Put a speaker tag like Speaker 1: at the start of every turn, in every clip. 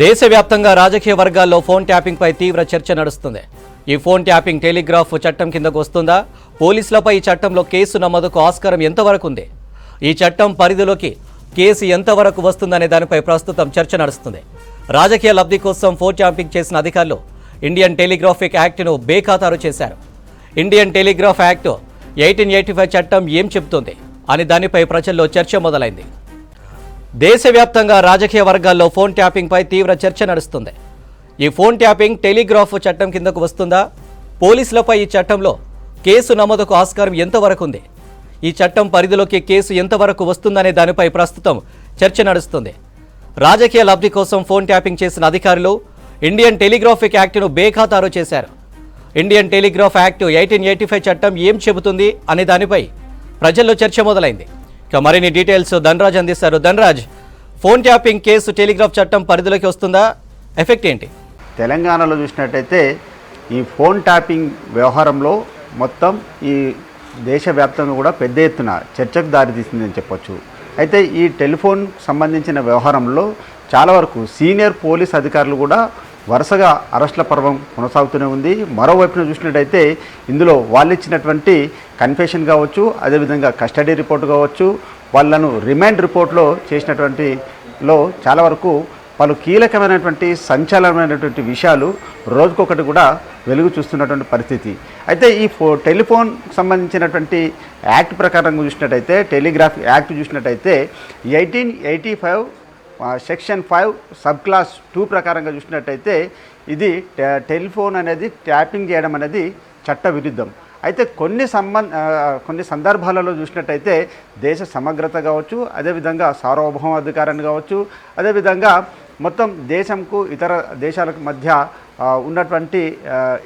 Speaker 1: దేశవ్యాప్తంగా రాజకీయ వర్గాల్లో ఫోన్ ట్యాపింగ్పై తీవ్ర చర్చ నడుస్తుంది. ఈ ఫోన్ ట్యాపింగ్ టెలిగ్రాఫ్ చట్టం కిందకు వస్తుందా పోలీసులపై ఈ చట్టంలో కేసు నమోదుకు ఆస్కారం ఎంతవరకు ఉంది? ఈ చట్టం పరిధిలోకి కేసు ఎంతవరకు వస్తుందనే దానిపై ప్రస్తుతం చర్చ నడుస్తుంది. రాజకీయ లబ్ధి కోసం ఫోన్ ట్యాపింగ్ చేసిన అధికారులు ఇండియన్ టెలిగ్రాఫిక్ యాక్ట్ను బేఖాతారు చేశారు. Indian telegraph act eighteen eighty five చట్టం ఏం చెబుతుంది అని దానిపై ప్రజల్లో చర్చ మొదలైంది. దేశవ్యాప్తంగా రాజకీయ వర్గాల్లో ఫోన్ ట్యాపింగ్పై తీవ్ర చర్చ నడుస్తుంది. ఈ ఫోన్ ట్యాపింగ్ టెలిగ్రాఫ్ చట్టం కిందకు వస్తుందా? పోలీసులపై ఈ చట్టంలో కేసు నమోదుకు ఆస్కారం ఎంతవరకు ఉంది ఈ చట్టం పరిధిలోకి కేసు ఎంతవరకు వస్తుందనే దానిపై ప్రస్తుతం చర్చ నడుస్తుంది. రాజకీయ లబ్ధి కోసం ఫోన్ ట్యాపింగ్ చేసిన అధికారులు ఇండియన్ టెలిగ్రాఫిక్ యాక్ట్ను బేఖాతారు చేశారు. Indian telegraph act eighteen eighty five చట్టం ఏం చెబుతుంది అనే దానిపై ప్రజల్లో చర్చ మొదలైంది. ఇక మరిన్ని డీటెయిల్స్ ధనరాజ్ అందిస్తారు. Dhanraj phone tapping case telegraph చట్టం పరిధిలోకి వస్తుందా? ఎఫెక్ట్ ఏంటి?
Speaker 2: తెలంగాణలో చూసినట్టయితే ఈ ఫోన్ ట్యాపింగ్ వ్యవహారంలో మొత్తం ఈ దేశవ్యాప్తంగా కూడా పెద్ద ఎత్తున చర్చకు దారితీసిందని చెప్పొచ్చు. అయితే ఈ టెలిఫోన్ సంబంధించిన వ్యవహారంలో చాలా వరకు సీనియర్ పోలీస్ అధికారులు కూడా వరుసగా అరెస్టుల పర్వం కొనసాగుతూనే ఉంది. మరోవైపున చూసినట్టయితే ఇందులో వాళ్ళు ఇచ్చినటువంటి కన్ఫెషన్ కావచ్చు అదేవిధంగా కస్టడీ రిపోర్ట్ కావచ్చు వాళ్ళను రిమాండ్ రిపోర్ట్లో చేసినటువంటి లో చాలా వరకు పలు కీలకమైనటువంటి సంచలనమైనటువంటి విషయాలు రోజుకొకటి కూడా వెలుగు చూస్తున్నటువంటి పరిస్థితి. అయితే ఈ ఫో టెలిఫోన్ సంబంధించినటువంటి యాక్ట్ ప్రకారం చూసినట్టయితే టెలిగ్రాఫ్ యాక్ట్ చూసినట్టయితే eighteen eighty five section five sub clause two ప్రకారంగా చూసినట్టయితే ఇది టె- టెలిఫోన్ అనేది ట్యాపింగ్ చేయడం అనేది చట్ట విరుద్ధం అయితే కొన్ని సంబంధ కొన్ని సందర్భాలలో చూసినట్టయితే దేశ సమగ్రత కావచ్చు అదేవిధంగా సార్వభౌమాధికారాన్ని కావచ్చు అదేవిధంగా మొత్తం దేశంకు ఇతర దేశాలకు మధ్య ఉన్నటువంటి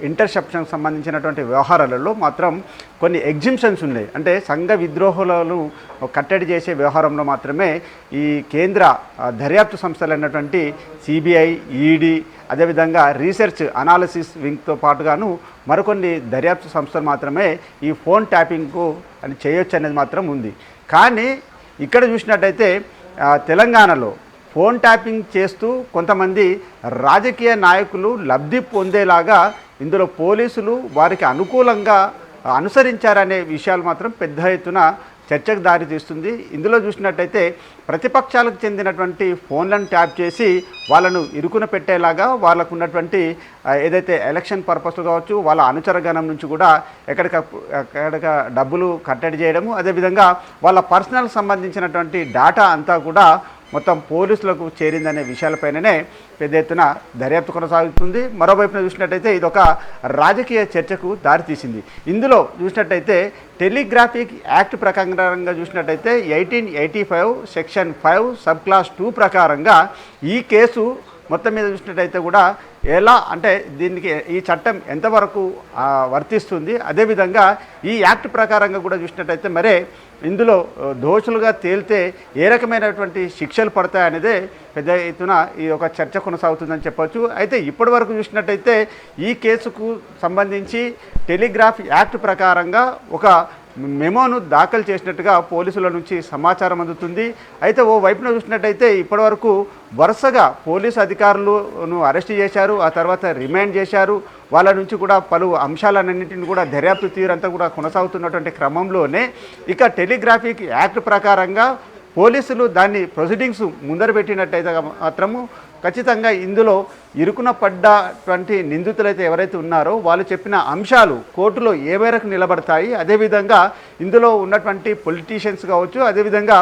Speaker 2: ఇంటర్సెప్షన్ సంబంధించినటువంటి వ్యవహారాలలో మాత్రం కొన్ని ఎగ్జిబిషన్స్ ఉన్నాయి. అంటే సంఘ విద్రోహులను కట్టడి చేసే వ్యవహారంలో మాత్రమే ఈ కేంద్ర దర్యాప్తు సంస్థలైనటువంటి సిబిఐ ఈడీ అదేవిధంగా రీసెర్చ్ అనాలిసిస్ వింగ్తో పాటుగాను మరికొన్ని దర్యాప్తు సంస్థలు మాత్రమే ఈ ఫోన్ ట్యాపింగ్కు అని చేయొచ్చు అనేది మాత్రం ఉంది. కానీ ఇక్కడ చూసినట్టయితే తెలంగాణలో ఫోన్ ట్యాపింగ్ చేస్తూ కొంతమంది రాజకీయ నాయకులు లబ్ధి పొందేలాగా ఇందులో పోలీసులు వారికి అనుకూలంగా అనుసరించారనే విషయాలు మాత్రం పెద్ద ఎత్తున చర్చకు దారి తీస్తుంది. ఇందులో చూసినట్టయితే ప్రతిపక్షాలకు చెందినటువంటి ఫోన్లను ట్యాప్ చేసి వాళ్ళను ఇరుకున పెట్టేలాగా వాళ్ళకు ఉన్నటువంటి ఏదైతే ఎలక్షన్ పర్పస్ కావచ్చు వాళ్ళ అనుచరగణం నుంచి కూడా ఎక్కడిక ఎక్కడిక డబ్బులు కట్టడి చేయడము అదేవిధంగా వాళ్ళ పర్సనల్ సంబంధించినటువంటి డేటా అంతా కూడా మొత్తం పోలీసులకు చేరిందనే విషయాలపైననే పెద్ద ఎత్తున దర్యాప్తు కొనసాగుతుంది. మరోవైపున చూసినట్టయితే ఇది ఒక రాజకీయ చర్చకు దారితీసింది. ఇందులో చూసినట్టయితే టెలిగ్రాఫిక్ యాక్ట్ ప్రకారంగా చూసినట్టయితే eighteen eighty five section five sub clause two ప్రకారంగా ఈ కేసు మొత్తం మీద చూసినట్టయితే కూడా ఎలా అంటే దీనికి ఈ చట్టం ఎంతవరకు వర్తిస్తుంది అదేవిధంగా ఈ యాక్ట్ ప్రకారంగా కూడా చూసినట్టయితే మరే ఇందులో దోషులుగా తేలితే ఏ రకమైనటువంటి శిక్షలు పడతాయనేదే పెద్ద ఎత్తున ఈ ఒక చర్చ కొనసాగుతుందని చెప్పొచ్చు. అయితే ఇప్పటి వరకు చూసినట్టయితే ఈ కేసుకు సంబంధించి టెలిగ్రాఫ్ యాక్ట్ ప్రకారంగా ఒక మెమోను దాఖలు చేసినట్టుగా పోలీసుల నుంచి సమాచారం అందుతుంది. అయితే ఓ వైపున చూసినట్టయితే ఇప్పటివరకు వరుసగా పోలీసు అధికారులను అరెస్ట్ చేశారు ఆ తర్వాత రిమాండ్ చేశారు. వాళ్ళ నుంచి కూడా పలు అంశాలన్నింటిని కూడా దర్యాప్తు తీరంతా కూడా కొనసాగుతున్నటువంటి క్రమంలోనే ఇక టెలిగ్రాఫిక్ యాక్ట్ ప్రకారంగా పోలీసులు దాన్ని ప్రొసీడింగ్స్ ముందర పెట్టినట్టయితే మాత్రము ఖచ్చితంగా ఇందులో ఇరుకున పడ్డటువంటి నిందితులైతే ఎవరైతే ఉన్నారో వాళ్ళు చెప్పిన అంశాలు కోర్టులో ఏ మేరకు నిలబడతాయి అదేవిధంగా ఇందులో ఉన్నటువంటి పొలిటీషియన్స్ కావచ్చు అదేవిధంగా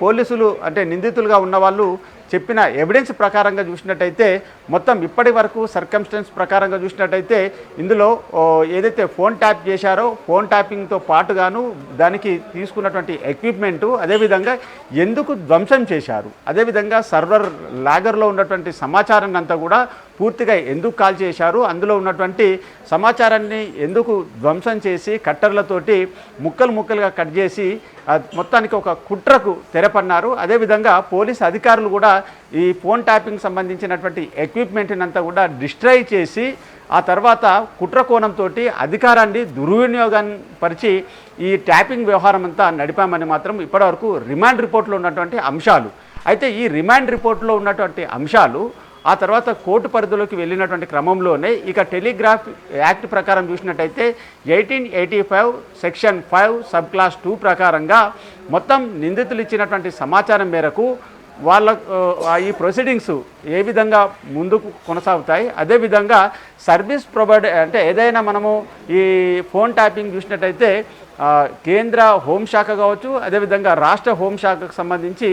Speaker 2: పోలీసులు అంటే నిందితులుగా ఉన్న వాళ్ళు చెప్పిన ఎవిడెన్స్ ప్రకారంగా చూసినట్టయితే మొత్తం ఇప్పటి వరకు సర్కమ్స్టెన్స్ ప్రకారంగా చూసినట్టయితే ఇందులో ఏదైతే ఫోన్ ట్యాప్ చేశారో ఫోన్ ట్యాపింగ్తో పాటుగాను దానికి తీసుకున్నటువంటి ఎక్విప్మెంటు అదేవిధంగా ఎందుకు ధ్వంసం చేశారు? అదేవిధంగా సర్వర్ లాగర్లో ఉన్నటువంటి సమాచారాన్ని అంతా కూడా పూర్తిగా ఎందుకు కాల్ చేశారు అందులో ఉన్నటువంటి సమాచారాన్ని ఎందుకు ధ్వంసం చేసి కట్టర్లతోటి ముక్కలు ముక్కలుగా కట్ చేసి మొత్తానికి ఒక కుట్రకు తెరపన్నారు. అదేవిధంగా పోలీస్ అధికారులు కూడా ఈ ఫోన్ ట్యాపింగ్ సంబంధించినటువంటి ఎక్విప్మెంట్ని అంతా కూడా డిస్ట్రాయ్ చేసి ఆ తర్వాత కుట్ర కోణంతో అధికారాన్ని దుర్వినియోగం పరిచి ఈ ట్యాపింగ్ వ్యవహారం అంతా నడిపామని మాత్రం ఇప్పటివరకు రిమాండ్ రిపోర్ట్లో ఉన్నటువంటి అంశాలు. అయితే ఈ రిమాండ్ రిపోర్ట్లో ఉన్నటువంటి అంశాలు ఆ తర్వాత కోర్టు పరిధిలోకి వెళ్ళినటువంటి క్రమంలోనే ఇక టెలిగ్రాఫ్ యాక్ట్ ప్రకారం చూసినట్టయితే eighteen eighty five section five sub clause two ప్రకారంగా మొత్తం నిందితులు ఇచ్చినటువంటి సమాచారం మేరకు వాళ్ళ ఈ ప్రొసీడింగ్స్ ఏ విధంగా ముందుకు కొనసాగుతాయి అదేవిధంగా సర్వీస్ ప్రొవైడర్ అంటే ఏదైనా మనము ఈ ఫోన్ ట్యాపింగ్ చూసినట్టయితే కేంద్ర హోంశాఖ కావచ్చు అదేవిధంగా రాష్ట్ర హోంశాఖకు సంబంధించి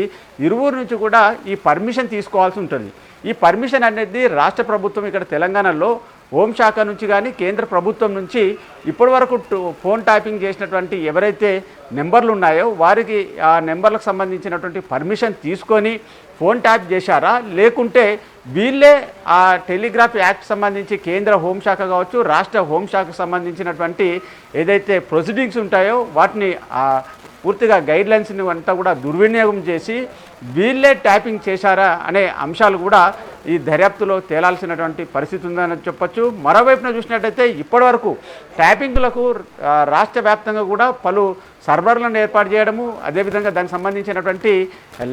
Speaker 2: ఇరువురు నుంచి కూడా ఈ పర్మిషన్ తీసుకోవాల్సి ఉంటుంది. ఈ పర్మిషన్ అనేది రాష్ట్ర ప్రభుత్వం ఇక్కడ తెలంగాణలో హోంశాఖ నుంచి కానీ కేంద్ర ప్రభుత్వం నుంచి ఇప్పటి వరకు ఫోన్ ట్యాపింగ్ చేసినటువంటి ఎవరైతే నెంబర్లు ఉన్నాయో వారికి ఆ నెంబర్లకు సంబంధించినటువంటి పర్మిషన్ తీసుకొని ఫోన్ ట్యాప్ చేశారా? లేకుంటే వీళ్ళే ఆ టెలిగ్రాఫ్ యాక్ట్ సంబంధించి కేంద్ర హోంశాఖ కావచ్చు రాష్ట్ర హోంశాఖకు సంబంధించినటువంటి ఏదైతే ప్రొసీడింగ్స్ ఉంటాయో వాటిని పూర్తిగా గైడ్లైన్స్ని అంతా కూడా దుర్వినియోగం చేసి వీళ్ళే ట్యాపింగ్ చేశారా అనే అంశాలు కూడా ఈ దర్యాప్తులో తేలాల్సినటువంటి పరిస్థితి ఉందని చెప్పొచ్చు. మరోవైపున చూసినట్టయితే ఇప్పటివరకు ట్యాపింగ్లకు రాష్ట్ర వ్యాప్తంగా కూడా పలు సర్వర్లను ఏర్పాటు చేయడము అదేవిధంగా దానికి సంబంధించినటువంటి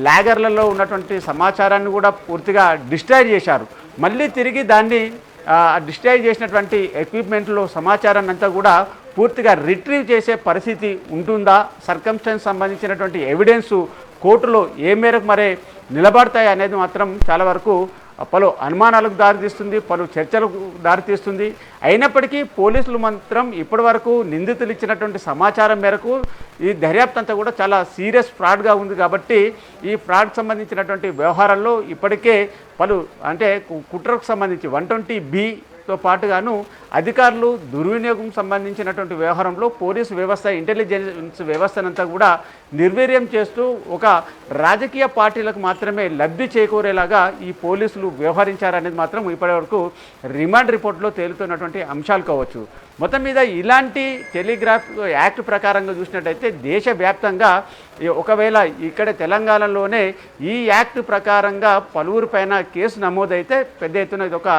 Speaker 2: ల్యాగర్లలో ఉన్నటువంటి సమాచారాన్ని కూడా పూర్తిగా డిస్ట్రాయ్ చేశారు. మళ్ళీ తిరిగి దాన్ని డిస్ట్రాయ్ చేసినటువంటి ఎక్విప్మెంట్లో సమాచారాన్ని అంతా కూడా పూర్తిగా రిట్రీవ్ చేసే పరిస్థితి ఉంటుందా? సర్కంస్టెన్స్ సంబంధించినటువంటి ఎవిడెన్స్ కోర్టులో ఏ మేరకు మరే నిలబడతాయి అనేది మాత్రం చాలా వరకు పలు అనుమానాలకు దారితీస్తుంది పలు చర్చలకు దారితీస్తుంది. అయినప్పటికీ పోలీసులు మాత్రం ఇప్పటివరకు నిందితులు ఇచ్చినటువంటి సమాచారం మేరకు ఈ దర్యాప్తు అంతా కూడా చాలా సీరియస్ ఫ్రాడ్గా ఉంది కాబట్టి ఈ ఫ్రాడ్కి సంబంధించినటువంటి వ్యవహారాల్లో ఇప్పటికే పలు అంటే కు- కుట్రకు సంబంధించి వన్ ట్వంటీ తో పాటుగాను అధికారులు దుర్వినియోగం సంబంధించినటువంటి వ్యవహారంలో పోలీసు వ్యవస్థ ఇంటెలిజెన్స్ వ్యవస్థనంతా కూడా నిర్వీర్యం చేస్తూ ఒక రాజకీయ పార్టీలకు మాత్రమే లబ్ధి చేకూరేలాగా ఈ పోలీసులు వ్యవహరించారనేది మాత్రం ఇప్పటివరకు రిమాండ్ రిపోర్ట్లో తేలుతున్నటువంటి అంశాలు కావచ్చు. మొత్తం మీద ఇలాంటి టెలిగ్రాఫ్ యాక్ట్ ప్రకారంగా చూసినట్టయితే దేశవ్యాప్తంగా ఒకవేళ ఇక్కడ తెలంగాణలోనే ఈ యాక్ట్ ప్రకారంగా పలువురు పైన కేసు నమోదైతే పెద్ద ఎత్తున ఇది ఒక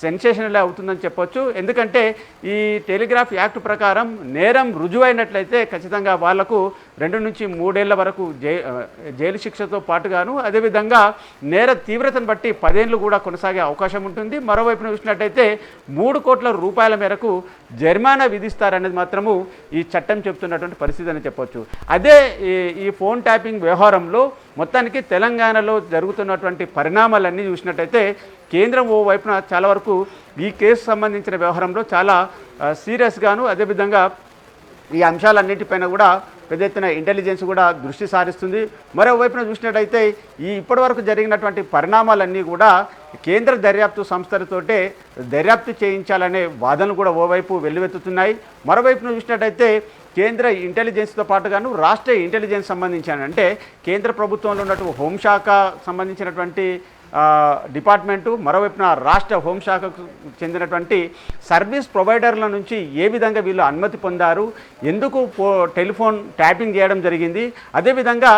Speaker 2: సెన్సేషనల్ అవుతుందని చెప్పొచ్చు. ఎందుకంటే ఈ టెలిగ్రాఫ్ యాక్ట్ ప్రకారం నేరం రుజువైనట్లయితే ఖచ్చితంగా వాళ్ళకు రెండు నుంచి మూడేళ్ళ వరకు జై జైలు శిక్షతో పాటుగాను అదేవిధంగా నేర తీవ్రతను బట్టి పదేళ్ళు కూడా కొనసాగే అవకాశం ఉంటుంది. మరోవైపున చూసినట్టయితే మూడు కోట్ల రూపాయల మేరకు జరిమానా విధిస్తారనేది మాత్రము ఈ చట్టం చెప్తున్నటువంటి పరిస్థితి అని చెప్పొచ్చు. అదే ఈ ఫోన్ ట్యాపింగ్ వ్యవహారంలో మొత్తానికి తెలంగాణలో జరుగుతున్నటువంటి పరిణామాలన్నీ చూసినట్టయితే కేంద్రం ఓ వైపున చాలా వరకు ఈ కేసు సంబంధించిన వ్యవహారంలో చాలా సీరియస్గాను అదేవిధంగా ఈ అంశాలన్నింటిపైన కూడా పెద్ద ఎత్తున ఇంటెలిజెన్స్ కూడా దృష్టి సారిస్తుంది. మరోవైపున చూసినట్టయితే ఈ ఇప్పటివరకు జరిగినటువంటి పరిణామాలన్నీ కూడా కేంద్ర దర్యాప్తు సంస్థలతోటే దర్యాప్తు చేయించాలనే వాదనలు కూడా ఓవైపు వెల్లువెత్తుతున్నాయి. మరోవైపున చూసినట్టయితే కేంద్ర ఇంటెలిజెన్స్తో పాటుగాను రాష్ట్ర ఇంటెలిజెన్స్ సంబంధించిన అంటే కేంద్ర ప్రభుత్వంలో ఉన్నటువంటి హోంశాఖ సంబంధించినటువంటి డిపార్ట్మెంటు మరోవైపున రాష్ట్ర హోంశాఖకు చెందినటువంటి సర్వీస్ ప్రొవైడర్ల నుంచి ఏ విధంగా వీళ్ళు అనుమతి పొందారు ఎందుకు టెలిఫోన్ ట్యాపింగ్ చేయడం జరిగింది అదేవిధంగా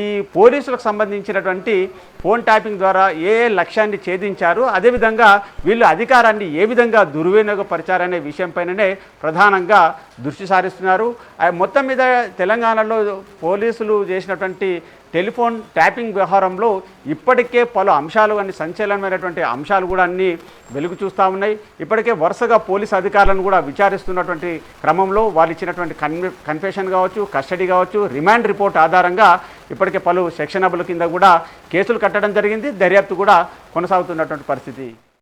Speaker 2: ఈ పోలీసులకు సంబంధించినటువంటి ఫోన్ ట్యాపింగ్ ద్వారా ఏ లక్ష్యాన్ని ఛేదించారు అదేవిధంగా వీళ్ళు అధికారాన్ని ఏ విధంగా దుర్వినియోగపరిచారనే విషయంపైననే ప్రధానంగా దృష్టి సారిస్తున్నారు. మొత్తం మీద తెలంగాణలో పోలీసులు చేసినటువంటి టెలిఫోన్ ట్యాపింగ్ వ్యవహారంలో ఇప్పటికే పలు అంశాలు అన్ని సంచలనమైనటువంటి అంశాలు కూడా అన్నీ వెలుగు చూస్తూ ఉన్నాయి. ఇప్పటికే వరుసగా పోలీస్ అధికారులను కూడా విచారిస్తున్నటువంటి క్రమంలో వాళ్ళు ఇచ్చినటువంటి కన్ కన్ఫెషన్ కావచ్చు కస్టడీ కావచ్చు రిమాండ్ రిపోర్ట్ ఆధారంగా ఇప్పటికే పలు సెక్షన్ సెక్షనబుల్ కింద కూడా కేసులు కట్టడం జరిగింది. దర్యాప్తు కూడా కొనసాగుతున్నటువంటి పరిస్థితి.